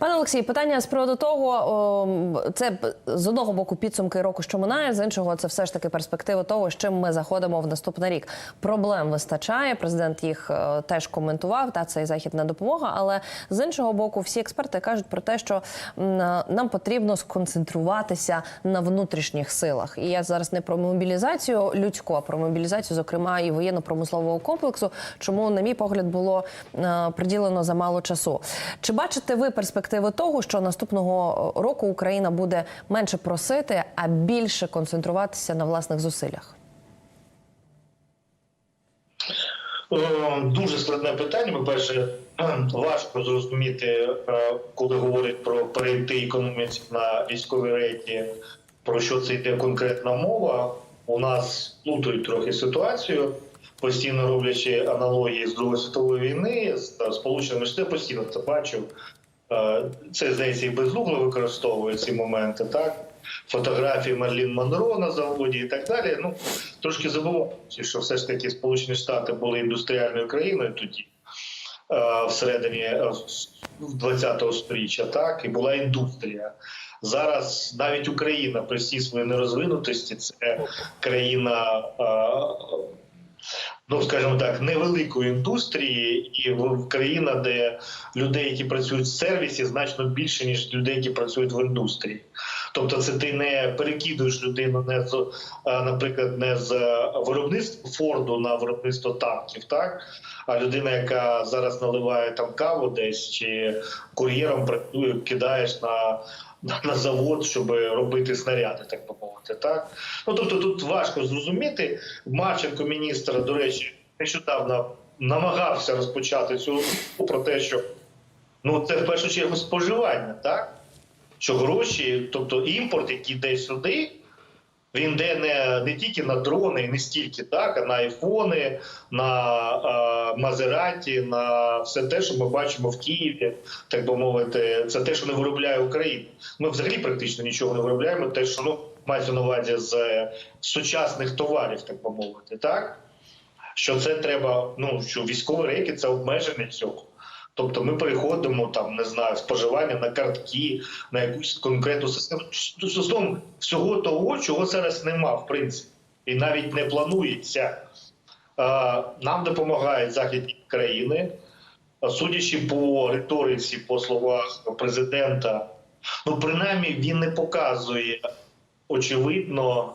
Пане Олексій, питання з приводу того, це з одного боку підсумки року, що минає, з іншого це все ж таки перспектива того, з чим ми заходимо в наступний рік. Проблем вистачає. Президент їх е, теж коментував. Та це і західна допомога. Але з іншого боку, всі експерти кажуть про те, що нам потрібно сконцентруватися на внутрішніх силах. І я зараз не про мобілізацію людську, а про мобілізацію, зокрема, і воєнно-промислового комплексу. Чому, на мій погляд, було е, приділено замало часу. Чи бачите ви перспективи того, що наступного року Україна буде менше просити, а більше концентруватися на власних зусиллях? Е, Дуже складне питання. По-перше, важко зрозуміти, е, коли говорять про перейти економіці на військові рейки, про що це йде конкретна мова. У нас плутають трохи ситуацію, постійно роблячи аналогії з Другої світової війни, з Сполученими Штатами, постійно це бачив. Е, Це здається і безугло використовує ці моменти, так? Фотографії Мерлін Монро на заводі і так далі. Ну трошки забуваючи, що все ж таки Сполучені Штати були індустріальною країною тоді, е, всередині е, 20-го сторіччя, так, і була індустрія. Зараз навіть Україна при всій своїй нерозвинутості це країна. Ну, скажімо так, невеликої індустрії, і в- країна, де людей, які працюють в сервісі, значно більше ніж людей, які працюють в індустрії. Тобто, це ти не перекидуєш людину не з, е, наприклад, не з е, виробництва Форду на виробництво танків, так а людина, яка зараз наливає там каву десь чи кур'єром працює, кидаєш на. На- завод, щоб робити снаряди, так би мовити, так ну тобто тут важко зрозуміти. Марченко, міністр, до речі, нещодавно намагався розпочати цю про те, що ну це в першу чергу споживання, так що гроші, тобто імпорт, який йде сюди, він йде не, не тільки на дрони, не стільки, так, а на айфони, на е, Мазераті, на все те, що ми бачимо в Києві, так би мовити, це те, що не виробляє Україна. Ми взагалі практично нічого не виробляємо, те, що ну, мається на увазі з сучасних товарів, так би мовити, так? Що це треба, ну що військові рейки це обмеження цього. Тобто ми переходимо там, не знаю, споживання на картки, на якусь конкретну систему стосовно всього того, чого зараз нема, в принципі, і навіть не планується. Нам допомагають західні країни, судячи по риториці, по словах президента, ну принаймні він не показує очевидно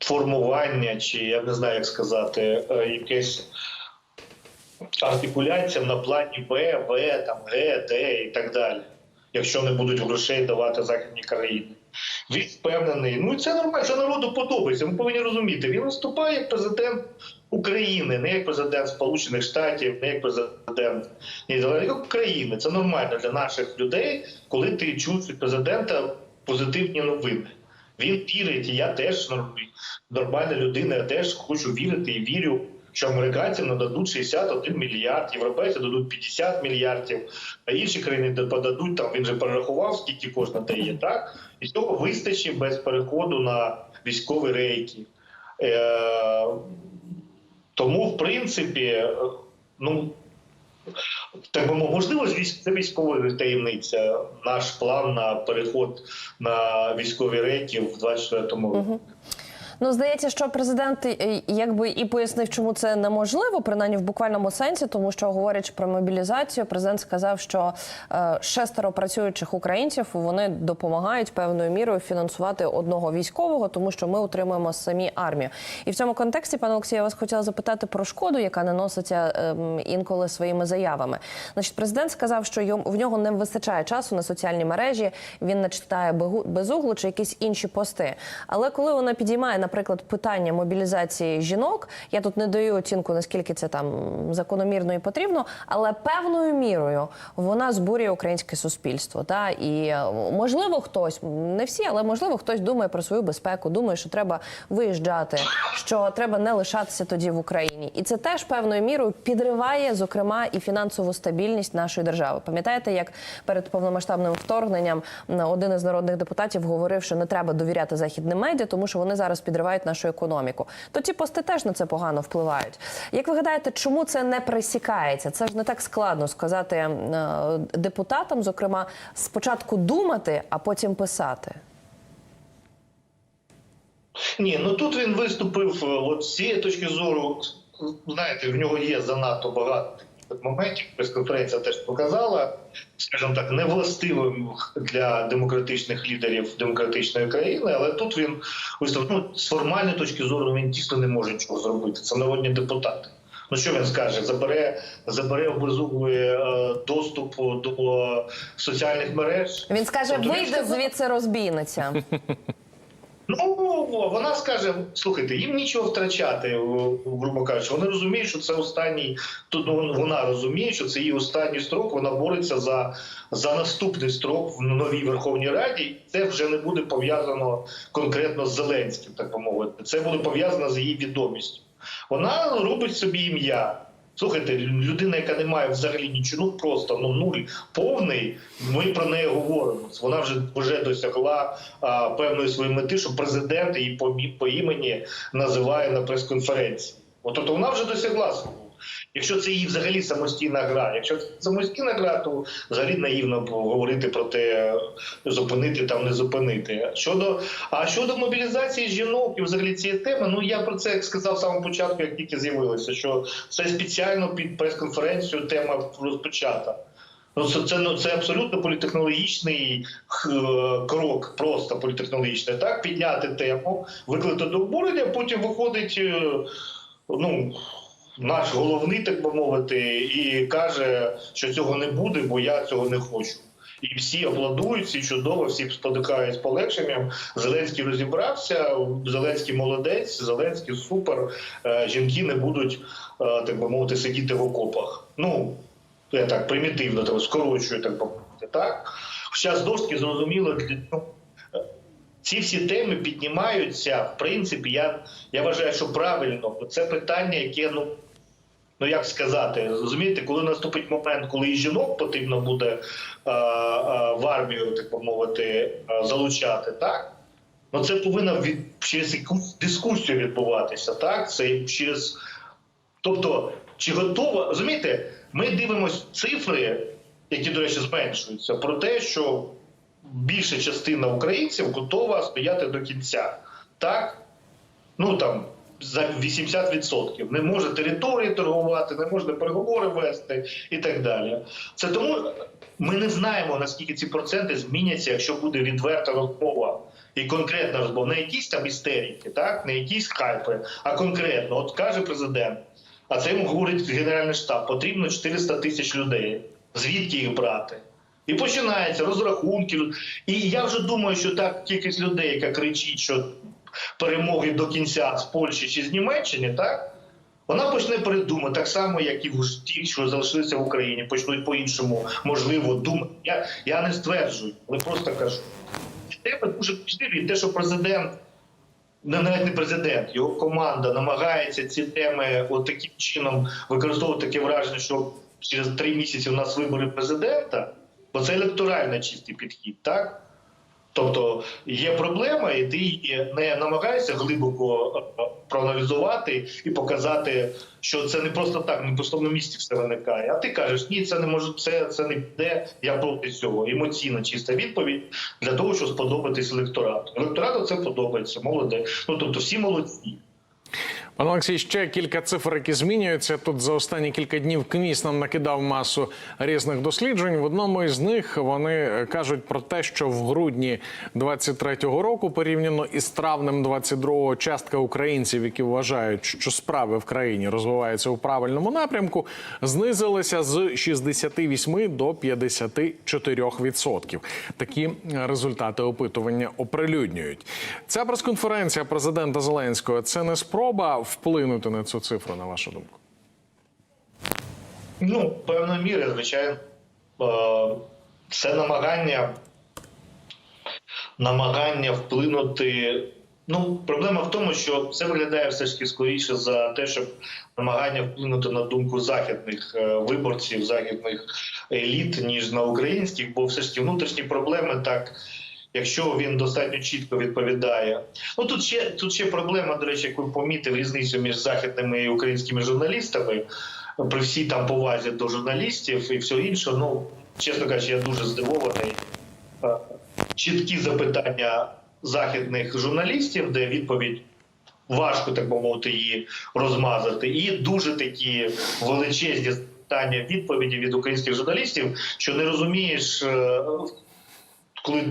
формування, чи я не знаю, як сказати, е, якесь артикуляція на плані Б, В, там Г, Д і так далі, якщо не будуть грошей давати західні країни. Він впевнений, ну і це нормально, це народу подобається. Ми повинні розуміти. Він виступає як президент України, не як президент Сполучених Штатів, не як президент Нідерландів, як України. Це нормально для наших людей, коли ти чуєш від президента позитивні новини. Він вірить, і я теж нормальна людина, я теж хочу вірити і вірю, що американцям нададуть 61 мільярд, європейці дадуть 50 мільярдів, а інші країни подадуть там. Він же перерахував, скільки кожна дає, так і цього вистачить без переходу на військові рейки. Е, тому, в принципі, е, ну. Так би можливо, це військова таємниця. Наш план на переход на військові рейки в 24-му році. Ну, здається, що президент е, якби і пояснив, чому це неможливо, принаймні в буквальному сенсі, тому що говорячи про мобілізацію, президент сказав, що е, шестеро працюючих українців вони допомагають певною мірою фінансувати одного військового, тому що ми утримуємо самі армію. І в цьому контексті, пане Олексію, я вас хотіла запитати про шкоду, яка наноситься ем, інколи своїми заявами. Значить, президент сказав, що йому в нього не вистачає часу на соціальні мережі. Він не читає безуглу чи якісь інші пости. Але коли вона підіймає, наприклад, питання мобілізації жінок, я тут не даю оцінку, наскільки це там закономірно і потрібно, але певною мірою вона збурює українське суспільство. Та і е, можливо, хтось не всі, але можливо, хтось думає про свою безпеку, думає, що треба виїжджати, що треба не лишатися тоді в Україні, і це теж певною мірою підриває, зокрема, і фінансову стабільність нашої держави. Пам'ятаєте, як перед повномасштабним вторгненням один із народних депутатів говорив, що не треба довіряти західним медіа, тому що вони зараз підривають підривають нашу економіку. То ті пости теж на це погано впливають. Як ви гадаєте, чому це не пресікається? Це ж не так складно сказати е, депутатам, зокрема, спочатку думати, а потім писати. Ні, ну тут він виступив е, от з цієї точки зору. Знаєте, в нього є занадто багато моментів. Прес-конференція теж показала, скажімо так, невластивим для демократичних лідерів демократичної країни. Але тут він виступив ну, з формальної точки зору він дійсно не може нічого зробити. Це народні депутати. Ну що він скаже? Забере, забере обезуглує е, доступ до соціальних мереж. Він скаже: Тобто вийде звідси розбійниця. Ну вона скаже: слухайте, їм нічого втрачати, грубо кажучи. Вони розуміють, що це останній. Тут ну, вона розуміє, що це її останній строк. Вона бореться за, за наступний строк в новій Верховній Раді. Це вже не буде пов'язано конкретно з Зеленським, так би мовити. Це буде пов'язано з її відомістю. Вона робить собі ім'я. Слухайте, людина, яка не має взагалі нічого, ну просто ну нуль повний. Ми про неї говоримо. Вона вже вже досягла а, певної своєї мети, що президент її по, по імені називає на прес-конференції. От тобто вона вже досягла свого. Якщо це її взагалі самостійна гра, якщо це самостійна гра, то взагалі наївно говорити про те, зупинити там, не зупинити. Щодо а щодо мобілізації жінок і взагалі цієї теми, ну я про це як сказав з самого початку, як тільки з'явилося, що це спеціально під прес-конференцію тема розпочата. Ну, це, це, ну, це абсолютно політехнологічний крок, просто політехнологічний. Так, підняти тему, викликати до обурення, потім виходить е, ну, наш головний, так би мовити, і каже, що цього не буде, бо я цього не хочу. І всі аплодують, всі чудово, всі сподикають з полегшенням. Зеленський розібрався, Зеленський молодець, Зеленський супер. Е, Жінки не будуть, е, так би мовити, сидіти в окопах. Ну, я так примітивно так, скорочую, так би мовити. Так? Знову ж таки зрозуміло, ну, ці всі теми піднімаються. В принципі, я, я вважаю, що правильно, бо це питання, яке ну. Ну як сказати, розумієте, коли наступить момент, коли і жінок потрібно буде а, а, в армію, так би мовити, а, залучати, так? Ну це повинно від через якусь дискусію відбуватися, так? Це через. Тобто, чи готова, розумієте, ми дивимося цифри, які, до речі, зменшуються, про те, що більша частина українців готова стояти до кінця. Так? Ну там за 80%. Не може території торгувати, не може переговори вести і так далі. Це тому ми не знаємо, наскільки ці проценти зміняться, якщо буде відверта розмова і конкретна розмова. Не якісь там істерики, так? не якісь хайпи, а конкретно. От каже президент, а це йому говорить Генеральний штаб, потрібно 400 тисяч людей. Звідки їх брати? І починається розрахунки. І я вже думаю, що так кількість людей, яка кричить, що перемоги до кінця з Польщі чи з Німеччини, так вона почне передумати так само, як і ті, що залишилися в Україні, почнуть по-іншому можливо думати. Я, я не стверджую, але просто кажу. Тема дуже важливі. Те, що президент, не навіть не президент, його команда намагається ці теми от таким чином використовувати таке враження, що через три місяці у нас вибори президента, бо це електоральний чистий підхід, так? Тобто є проблема, і ти не намагаєшся глибоко е, проаналізувати і показати, що це не просто так, не просто на місці все виникає. А ти кажеш, ні, це не може, це, це не піде. Я проти цього. Емоційна чиста відповідь для того, щоб сподобатись електорату. Електорату це подобається, молодець. Ну тобто всі молодці. Пане Олексій, ще кілька цифр, які змінюються. Тут за останні кілька днів КМІС нам накидав масу різних досліджень. В одному із них вони кажуть про те, що в грудні 23-го року, порівняно із травнем 22-го, частка українців, які вважають, що справи в країні розвиваються у правильному напрямку, знизилася з 68 до 54%. Такі результати опитування оприлюднюють. Ця прес-конференція президента Зеленського це не спроба вплинути на цю цифру, на вашу думку? Ну, певною мірою, звичайно, е, це намагання, намагання вплинути. Ну, проблема в тому, що це виглядає все ж таки скоріше за те, щоб намагання вплинути на думку західних е, виборців, західних еліт, ніж на українських, бо все ж таки внутрішні проблеми так якщо він достатньо чітко відповідає. Ну тут ще тут ще проблема, до речі, яку помітив різницю між західними і українськими журналістами. При всій там повазі до журналістів і все інше. Ну чесно кажучи, я дуже здивований. Е, Чіткі запитання західних журналістів, де відповідь важко так би мовити її розмазати, і дуже такі величезні питання відповіді від українських журналістів, що не розумієш, е, коли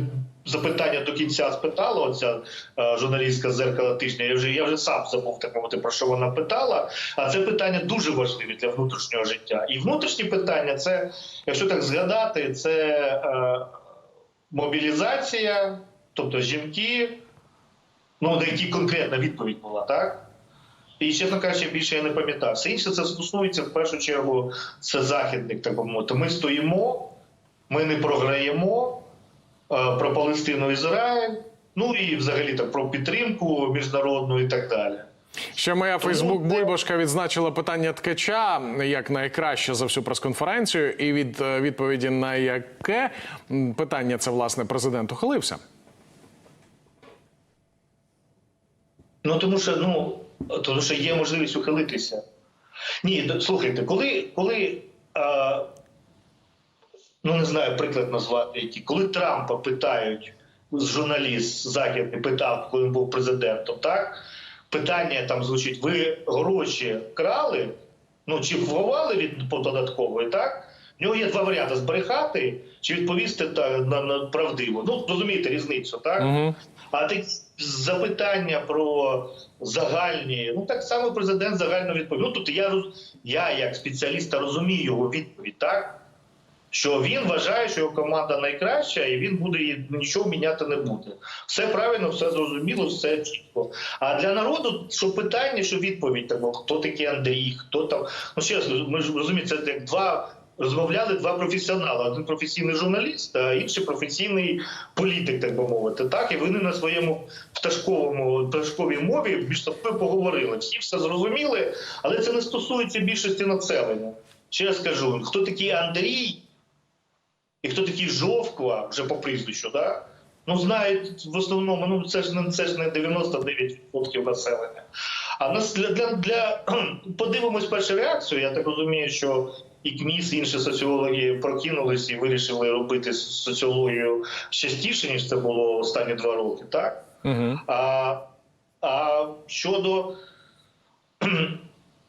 запитання до кінця спитала оця е, журналістка зеркала тижня. Я вже я вже сам забув так мовити про що вона питала. А це питання дуже важливі для внутрішнього життя. І внутрішні питання, це, якщо так згадати, це е, мобілізація, тобто жінки, ну на які конкретна відповідь була, так? І, чесно кажучи, більше я не пам'ятаю. Все інше це стосується в першу чергу це західник, так би мовити. Ми стоїмо, ми не програємо про Палестину Ізраїль, ну і взагалі так про підтримку міжнародну і так далі. Ще моя Фейсбук Бульбашка відзначила питання ткача як найкраще за всю прес-конференцію, і від е, відповіді на яке питання це власне президент ухилився. Ну тому що ну тому що є можливість ухилитися. Ні, слухайте, коли, коли а, ну не знаю, приклад назвати який, коли Трампа питають, журналіст західний питав, коли він був президентом, так питання там звучить: ви гроші крали? Ну чи ховали від податкової, так? В нього є два варіанти: збрехати чи відповісти та, на, на правдиво. Ну розумієте різницю, так? Угу. А такі запитання про загальні, ну так само президент загально відповів. Ну тут я я як спеціаліст та розумію його відповідь, так що він вважає, що його команда найкраща, і він буде нічого міняти не буде. Все правильно, все зрозуміло, все чітко. А для народу, що питання, що відповідь там, хто такий Андрій, хто там. Ну раз, ми ж розуміємо, це як два. Розмовляли два професіонали: один професійний журналіст, а інший професійний політик, так би мовити. Так, і вони на своєму пташковому пташковій мові між собою поговорили. Всі все зрозуміли, але це не стосується більшості населення. Ще раз кажу, хто такий Андрій і хто такий Жовква, вже по прізвищу, да? ну знають в основному, ну це ж не це ж не 99% населення. А нас для, для, для подивимось першу реакцію. Я так розумію, що і КМІС, і інші соціологи прокинулись і вирішили робити соціологію частіше, ніж це було останні два роки, так? Угу. А, а щодо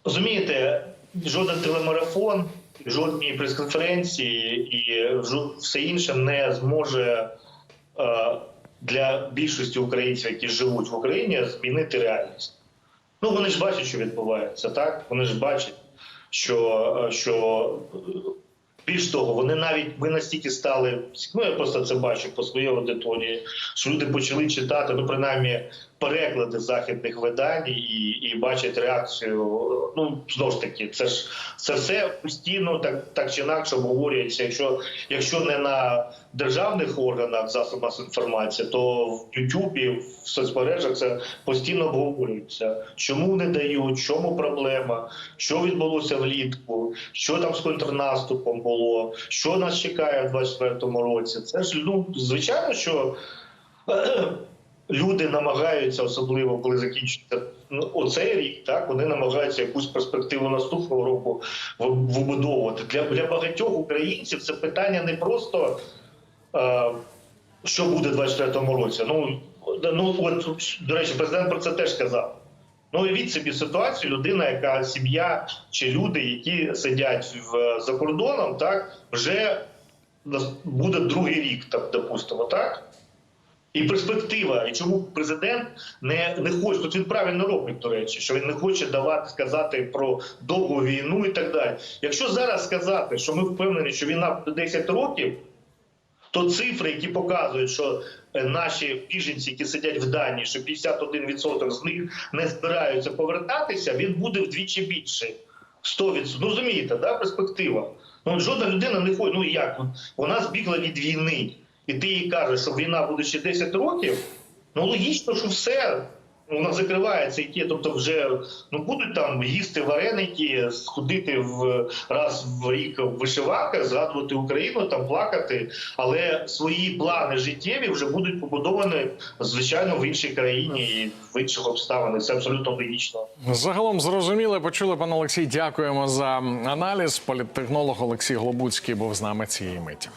розумієте, жоден телемарафон, жодні прес-конференції і все інше не зможе е, для більшості українців, які живуть в Україні, змінити реальність. Ну вони ж бачать, що відбувається, так? Вони ж бачать, що, е, що е, більш того, вони навіть ми настільки стали. Ну я просто це бачу по своїй аудиторії, що люди почали читати, ну принаймні переклади західних видань і, і бачать реакцію. Ну знову ж таки, це ж це все постійно так, так чи інакше обговорюється. Якщо якщо не на державних органах масової інформації, то в Ютубі, в соцмережах це постійно обговорюється. Чому не дають, чому проблема, що відбулося влітку, що там з контрнаступом було, що нас чекає в 24-му році. Це ж ну звичайно, що люди намагаються, особливо коли закінчиться ну, оцей рік, так вони намагаються якусь перспективу наступного року вибудовувати. Для, для багатьох українців це питання не просто е, що буде в 24-му році. Ну, ну от до речі, президент про це теж сказав. Ну, уявіть собі ситуацію, людина, яка сім'я чи люди, які сидять в, за кордоном, так вже буде другий рік, так допустимо, так? І перспектива, і чому президент не, не хоче, тут він правильно робить, до речі, що він не хоче давати сказати про довгу війну і так далі. Якщо зараз сказати, що ми впевнені, що війна 10 років, то цифри, які показують, що е, наші біженці, які сидять в Данії, що 51% з них не збираються повертатися, він буде вдвічі більший. 100%. Ну розумієте, да, перспектива. Ну жодна людина не хоче. Ну як вона збігла від війни, і ти їй кажеш, що війна буде ще 10 років. Ну логічно, що все. Вона закривається і ті, тобто вже ну будуть там їсти вареники, сходити в раз в рік в вишиванках, згадувати Україну, там плакати, але свої плани життєві вже будуть побудовані звичайно в іншій країні і в інших обставинах. Це абсолютно логічно. Загалом зрозуміли, почули, пан Олексій. Дякуємо за аналіз. Політтехнолог Олексій Глобуцький був з нами цієї миті.